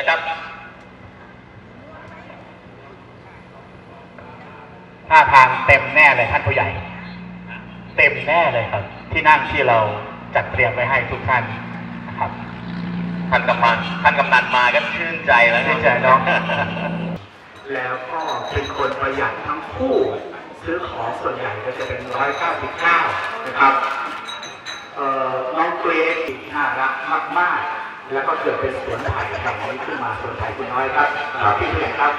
นะครับท่าทางเต็มแน่เลยท่านผู้ใหญ่ เต็มแน่เลยครับ ที่นั่งที่เราจัดเตรียมไว้ให้ทุกท่านนะครับ ท่านกำนันท่านกำนันมาก็ชื่นใจแล้วชื่นใจเนาะแล้วก็เป็นคนประหยัดทั้งคู่ ซื้อของส่วนใหญ่ก็จะเป็นร้อยเก้าสิบเก้านะครับ เอ่อน้องเกรซน่ารักมากๆ แล้วก็เกิดเป็นสวนไผ่แห่งนี้ขึ้นมาสวนไผ่คุณน้อยครับครับพี่เพียงครับ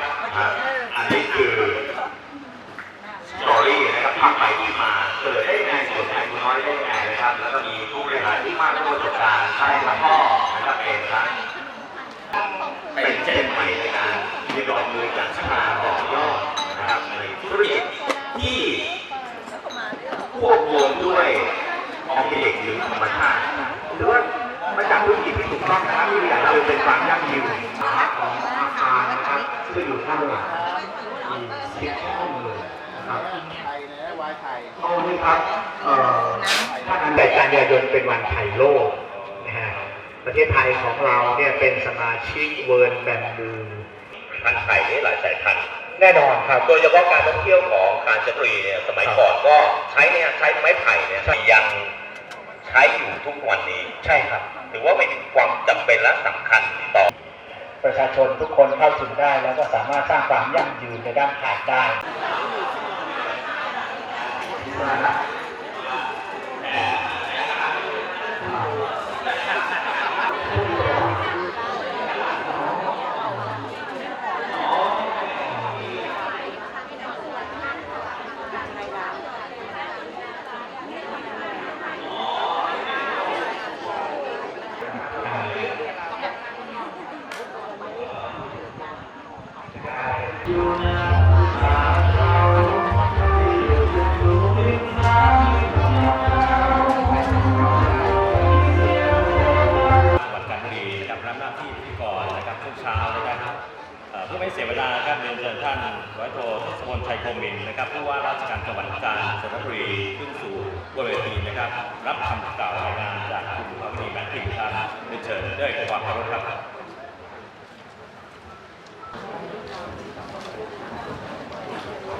อันนี้คือสตอรี่นะครับพักไปที่มาเกิดได้ไงสวนไผ่คุณน้อยได้ไงนะครับ แล้วก็มีผู้บริหารที่มากด้วยประสบการณ์ใช่ครับเอ ครับเอ่อถ้าอันใดกันยายนเป็นวันไข่โลกนะฮะประเทศไทยของเราเนี่ยเป็นสมาชิกเวิร์นแบมบูพันธุ์ไทยนี่หลายสายพันธุ์แน่นอนครับ โดยเฉพาะการท่องเที่ยวของกาญจนบุรีเนี่ยสมัยก่อนก็ใช้เนี่ยใช้ไม้ไผ่เนี่ยยังใช้อยู่ทุกวันนี้ใช่ครับ ถือว่าเป็นความจำเป็นและสำคัญต่อ ประชาชนทุกคนเข้าถึงได้แล้วก็สามารถสร้างความยั่งยืนในด้านขายได้ จั พื่อไม่เสียเวลานะครับเรียนเชิญท่านร้อยโททศพลชัยโคมินนะครับผู้ว่าราชการจังหวัดกาญจนบุรีขึ้นสู่บนเวทีนะครับ รับคำกล่าวรายงานจากคุณพระมณีแบงค์พิมพ์ครับเรียนเชิญด้วยความเคารพครับ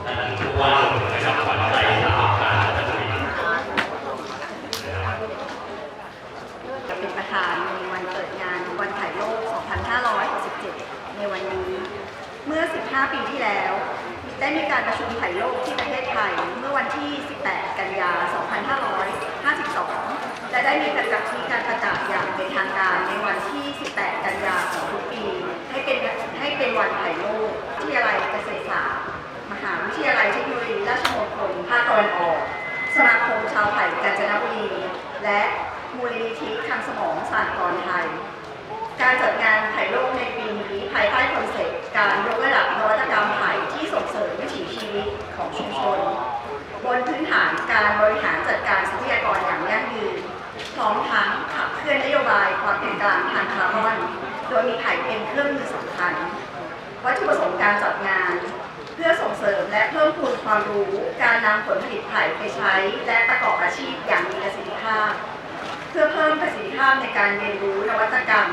ท่านผู้ว่านะครับขวัญใจชาวกาญจนบุรี จะเป็นประธานในวันเปิดงานวันถ่ายโลก 2567 ในวันนี้ เมื่อ 15 ปีที่แล้ว ได้มีการประชุมไถ่โลกที่ประเทศไทย เมื่อวันที่ 18 กันยา 2552 และได้มีการจัดมีการประกาศอย่างเป็นทางการในวันที่ 18 กันยาของทุกปี ให้เป็นให้เป็นวันไถ่โลกวิทยาลัยเกษตรศาสตร์มหาวิทยาลัยเทคโนโลยีราชมงคลภาคตะวันออก สมาคมชาวไผ่กาญจนบุรี และมูลนิธิทางสมองสานกลไทย การจัดงานไผ่โลกในปีนี้ภายใต้คอนเซ็ปต์การยกระดับนวัตกรรมไผ่ที่ส่งเสริมวิถีชีวิต ของชุมชน บนพื้นฐานการบริหารจัดการทรัพยากรอย่างยั่งยืนพร้อมทั้งขับเคลื่อนนโยบายความเป็นกลางทางคาร์บอน โดยมีไผ่เป็นเครื่องมือสำคัญ วัตถุประสงค์การจัดงาน เพื่อส่งเสริมและเพิ่มพูนความรู้ การนำผลผลิตไผ่ไปใช้ และประกอบอาชีพอย่างมีประสิทธิภาพ เพื่อเพิ่มประสิทธิภาพในการเรียนรู้นวัตกรรม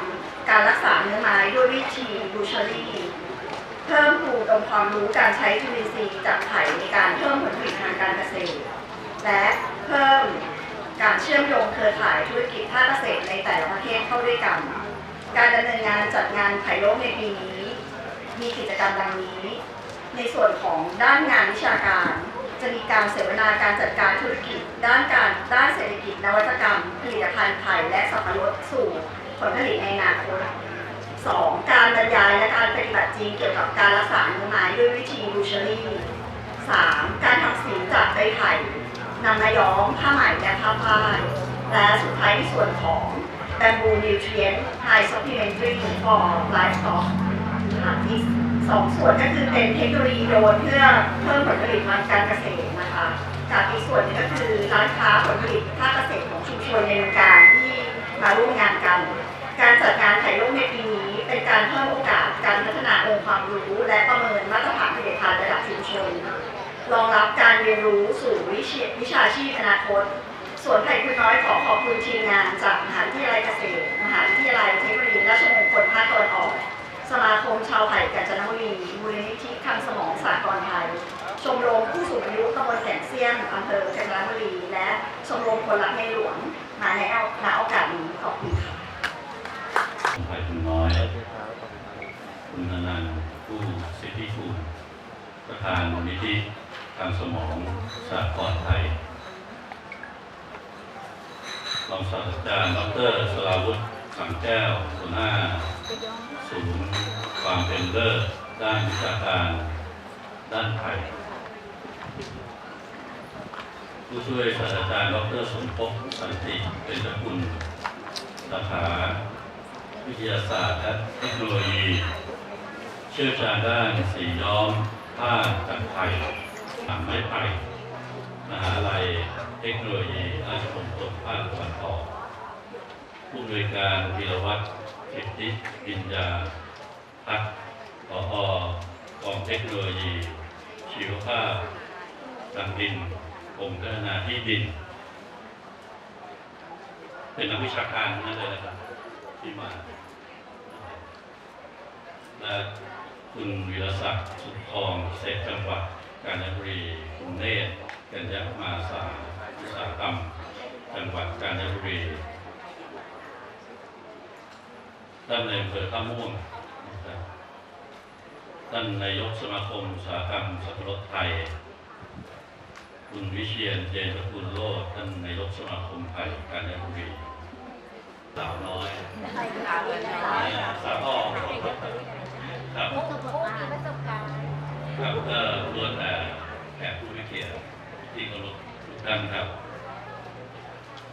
การรักษาเนื้อไม้ด้วยวิธีบูชารีเพิ่มพูนองความรู้การใช้จุลินทรีย์จากไผ่ในการเพิ่มผลผลิตทางการเกษตร และเพิ่มการเชื่อมโยงเครือข่ายธุรกิจภาคเกษตรในแต่ละประเทศเข้าด้วยกัน การดำเนินงานจัดงานไผ่โลกในปีนี้ มีกิจกรรมดังนี้ ในส่วนของด้านงานวิชาการ จะมีการเสวนาการจัดการธุรกิจ ด้านการด้านเศรษฐกิจนวัตกรรม ผลิตภัณฑ์ไผ่และสับปะรดสู่ผลผลิตในอนาคต การบรรยายและการปฏิบัติจริงเกี่ยวกับการรักษาเนื้อไม้ด้วยวิธีบูชารี 3. การทำสีจากใบไผ่นำมาย้อมผ้าไหมและผ้าฝ้าและสุดท้ายในส่วนของ Bamboo Nutrient High Supplementary for Livestock ค่ะที่สองส่วนก็คือเป็นเทคโนโลยีโดนเพื่อเพิ่มผลผลิตทางการเกษตรนะคะกับอีกส่วนนึงก็คือร้านค้าผลผลิตภาคเกษตรของชุมชนในวงการที่มาร่วมงานกัน การจัดงานถ่ายรูปในปีนี้ การเพิ่มโอกาสการพัฒนาองค์ความรู้ และประเมินมาตรฐานผลิตภัณฑ์ระดับชุมชน รองรับการเรียนรู้สู่วิชาวิชาชีพอนาคตส่วนไผ่คุณน้อยขอขอบคุณทีมงานจากมหาวิทยาลัยเกษตร มหาวิทยาลัยเทคโนโลยีราชมงคลภาคตะวันออกชาวไผ่กาญจนบุรีมูลนิธิคังสมองสากลไทย ชมรมผู้สูงอายุตำบลแสนเซียนอำเภอกาญจนบุรี และชมรมคนรักในหลวง มาในณโอกาสนี้ขอบคุณค่ะไผ่คุณน้อย คุณอนันต์ผู้สิทธิคุณประธานมูลนิธิทางสมองสากลไทยรองศาสตราจารย์ดรสราวุฒิสังแก้วหัวหน้าศูนย์ความเป็นเลิศด้านวิชาการ ด้านไทยผู้ช่วยศาสตราจารย์ดรสมภพสันติเป็นตระกุลสาขาวิทยาศาสตร์และเทคโนโลยี เชี่ยวชาญด้านสีย้อมผ้าจากไผ่หางไม้ไผ่มหาลัยเทคโนโลยีราชมงคลภาคตะวันออกผู้อำนวยการวีรวัตรสิทธิปิญญาพักผอกองเทคโนโลยี ชีวภาพทางดินกรมพัฒนาที่ดิน เป็นนักวิชาการนั่นเลยนะครับที่มาและ คุณวีรศักดิ์สุขทองเศรษฐจังหวัดกาญจนบุรีคุณเนตรกัญญมาสาอุตสาหกรรมจังหวัดกาญจนบุรีท่านในอำเภอท่าม่วงนะครับท่านนายกสมาคมอุตสาหกรรมสับปะรดไทย คุณวิเชียนเจนตระกุลโลดท่านนายกสมาคมไทยกาญจนบุรีสาวน้อยสาวพ่อ ครับครับก็ล้วนแต่แขกผู้มีเกียรติที่เคารพทุกท่านครับ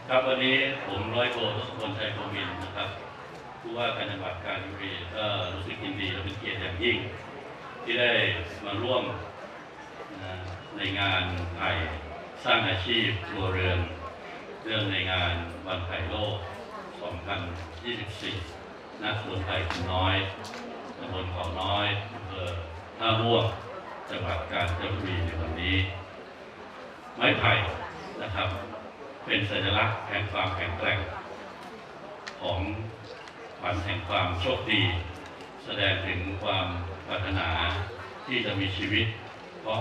ครับวันนี้ผมร้อยโททศพลชัยโคมินนะครับผู้ว่าการจังหวัดกาญจนบุรีก็รู้สึกยินดีและเป็นเกียรติอย่างยิ่ง ที่ได้มาร่วมในงานไผ่สร้างอาชีพครัวเรือนเรื่องในงานวันไผ่โลก 2024ณสวนไผ่คุณน้อย ตำบลเขาน้อยอำเภอท่าม่วงจังหวัดกาญจนบุรีในวันนี้ ไม้ไผ่นะครับ เป็นสัญลักษณ์แห่งความแข็งแกร่ง ของวันแห่งความโชคดี แสดงถึงความปรารถนาที่จะมีชีวิต เพราะ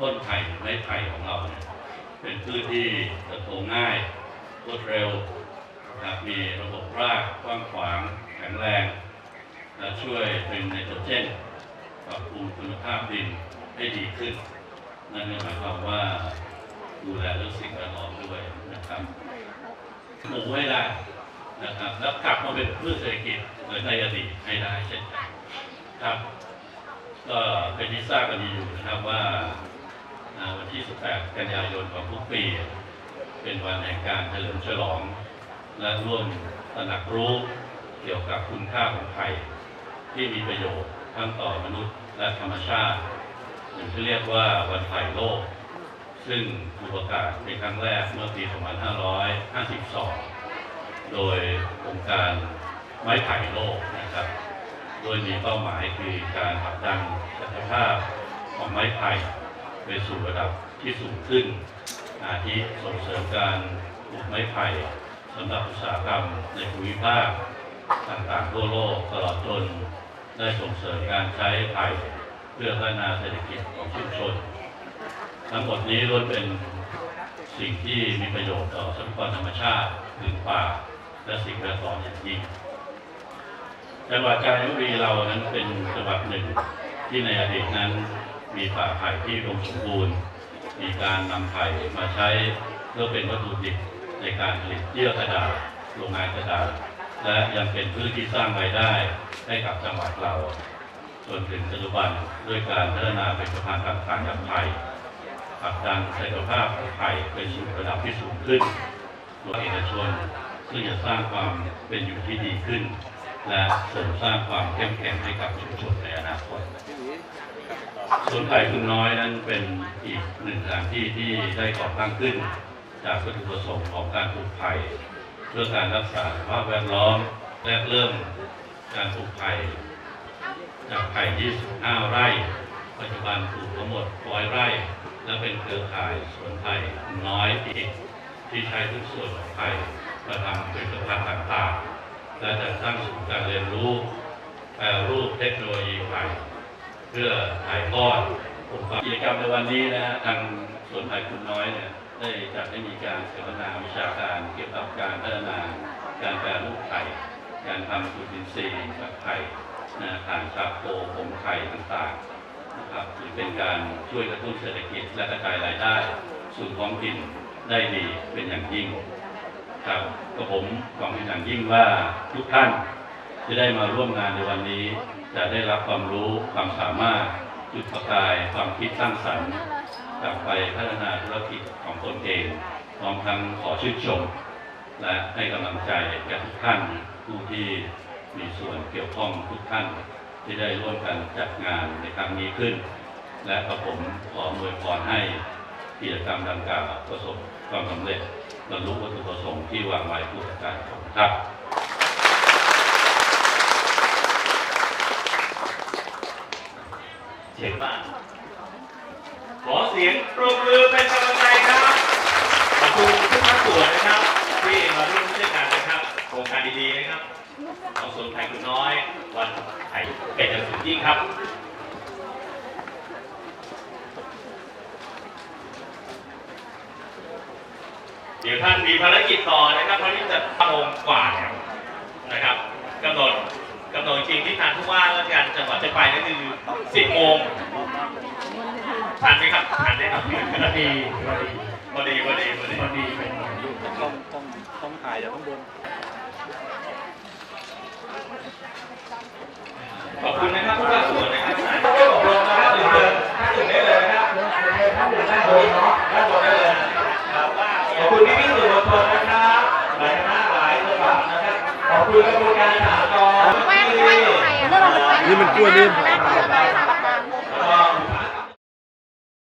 ต้นไผ่ไม้ไผ่ของเราเนี่ยเป็นพืชที่เติบโตง่ายรวดเร็วนะครับมีระบบรากกว้างขวางแข็งแรง และช่วยเป็นไนโตรเจนปรับปรุงคุณภาพดินให้ดีขึ้น นั่นหมายความว่าดูแลเรื่องสิ่งแวดล้อมด้วยนะครับปลูให้ได้นะครับ แล้วกลับมาเป็นพืชเศรษฐกิจเหมือนในอดีตให้ได้เช่นกันครับ ก็เป็นที่ทราบกันดีอยู่นะครับว่าวันที่ 18 กันยายนของทุกปี เป็นวันแห่งการเฉลิมฉลอง และร่วมตระหนักรู้เกี่ยวกับคุณค่าของไผ่ ที่มีประโยชน์ทั้งต่อมนุษย์และธรรมชาติหรือที่เรียกว่าวันไผ่โลก ซึ่งถูกประกาศในครั้งแรกเมื่อปี 2552 โดยองค์การไม้ไผ่โลกนะครับ โดยมีเป้าหมายคือการผลักดันศักยภาพของไม้ไผ่ไปสู่ระดับที่สูงขึ้น อาทิส่งเสริมการปลูกไม้ไผ่สำหรับอุตสาหกรรมในภูมิภาคต่างๆทั่วโลกตลอดจน ได้ส่งเสริมการใช้ไผ่เพื่อพัฒนาเศรษฐกิจของชุมชน ทั้งหมดนี้ล้วนเป็นสิ่งที่มีประโยชน์ต่อทรัพยากรธรรมชาติพื้นป่า และสิ่งแวดล้อมอย่างยิ่งจังหวัดกาญจนบุรีเรานั้นเป็นจังหวัดหนึ่งที่ในอดีตนั้นมีป่าไผ่ที่อุดมสมบูรณ์ มีการนำไผ่มาใช้เพื่อเป็นวัตถุดิบในการผลิตเยื่อกระดาษโรงงานกระดาษ และยังเป็นพืชที่สร้างรายได้ ให้กับจังหวัดเราจนถึงปัจจุบันด้วยการพัฒนาเป็นสะพานการขายจากไผ่ผลักดันศักยภาพของไผ่ไปสู่ระดับที่สูงขึ้นโดยเอกชนซึ่งจะสร้างความเป็นอยู่ที่ดีขึ้น และเสริมสร้างความเข้มแข็งให้กับชุมชนในอนาคตสวนไผ่คุณน้อยนั้นเป็นอีกหนึ่งสถานที่ที่ได้ก่อตั้งขึ้น จากวัตถุประสงค์ของการปลูกไผ่เพื่อการรักษาสภาพแวดล้อมและเริ่ม การปลูกไผ่จากไผ่25 ไร่ ปัจจุบันปลูกทั้งหมด 100 ไร่ และเป็นเครือข่ายสวนไผ่น้อยอีก ที่ใช้ทุกส่วนของไผ่มาทำผลิตภัณฑ์ต่างๆ และจะตั้งศูนย์การเรียนรู้แปรรูปเทคโนโลยีใหม่เพื่อถ่ายทอดองค์ความกิจกรรมในวันนี้นะฮะทางสวนไผ่คุณน้อยเนี่ยได้จัดให้มีการเสวนาวิชาการเกี่ยวกับการพัฒนาการแปรรูปไข่ การทำจุลินทรีย์จากไข่นะผ่านชาโคผงไข่ต่างๆนะครับถือเป็นการช่วยกระตุ้นเศรษฐกิจและกระจายรายได้ สู่ท้องถิ่นได้ดีเป็นอย่างยิ่งครับก็ผมหวังเป็นอย่างยิ่งว่าทุกท่านจะได้มาร่วมงานในวันนี้ จะได้รับความรู้ความสามารถจุดประกายความคิดสร้างสรรค์กลับไปพัฒนาธุรกิจของตนเองพร้อมทั้งขอชื่นชม และให้กำลังใจแก่ทุกท่าน ผู้ที่มีส่วนเกี่ยวข้องทุกท่านที่ได้ร่วมกันจัดงานในครั้งนี้ขึ้น และกระผมขออำนวยพรให้กิจกรรมดังกล่าวประสบความสำเร็จบรรลุวัตถุประสงค์ที่วางไว้ทุกประการขอบคุณครับเชิญบ้าขอเสียงปรบมือเป็นกำลังใจครับขอบคุณทุกภาคส่วนนะครับที่มาร่วม ดีๆนะครับของสวนไผ่คุณน้อย วันไผ่เป็นอย่างสุดยิ่งครับเดี๋ยวท่านมีภารกิจต่อนะครับเพราะนี่จะโมงกว่าแล้วนะครับกำหนดกำหนดจริงที่ทางผู้ว่าราชการจังหวัดจะไปนั่นคือ 10 โมงทันไหมครับทันแน่นอนพอดีพอดีพอดีพอดีพอดีพอดีเป็นต้องต้องต้องถ่ายจากข้างบน ขอบคุณนะครับผู้ว่าส่วนนะครับสายก็บอกลงนะครับถึงเดินถ้าถึงได้เลยนะครับถ้าถึงด้านบนเนาะด้านบนได้เลยนะครับขอบคุณพี่พี่ๆสื่อมวลชนนะครับหลายคณะหลายจังหวัด น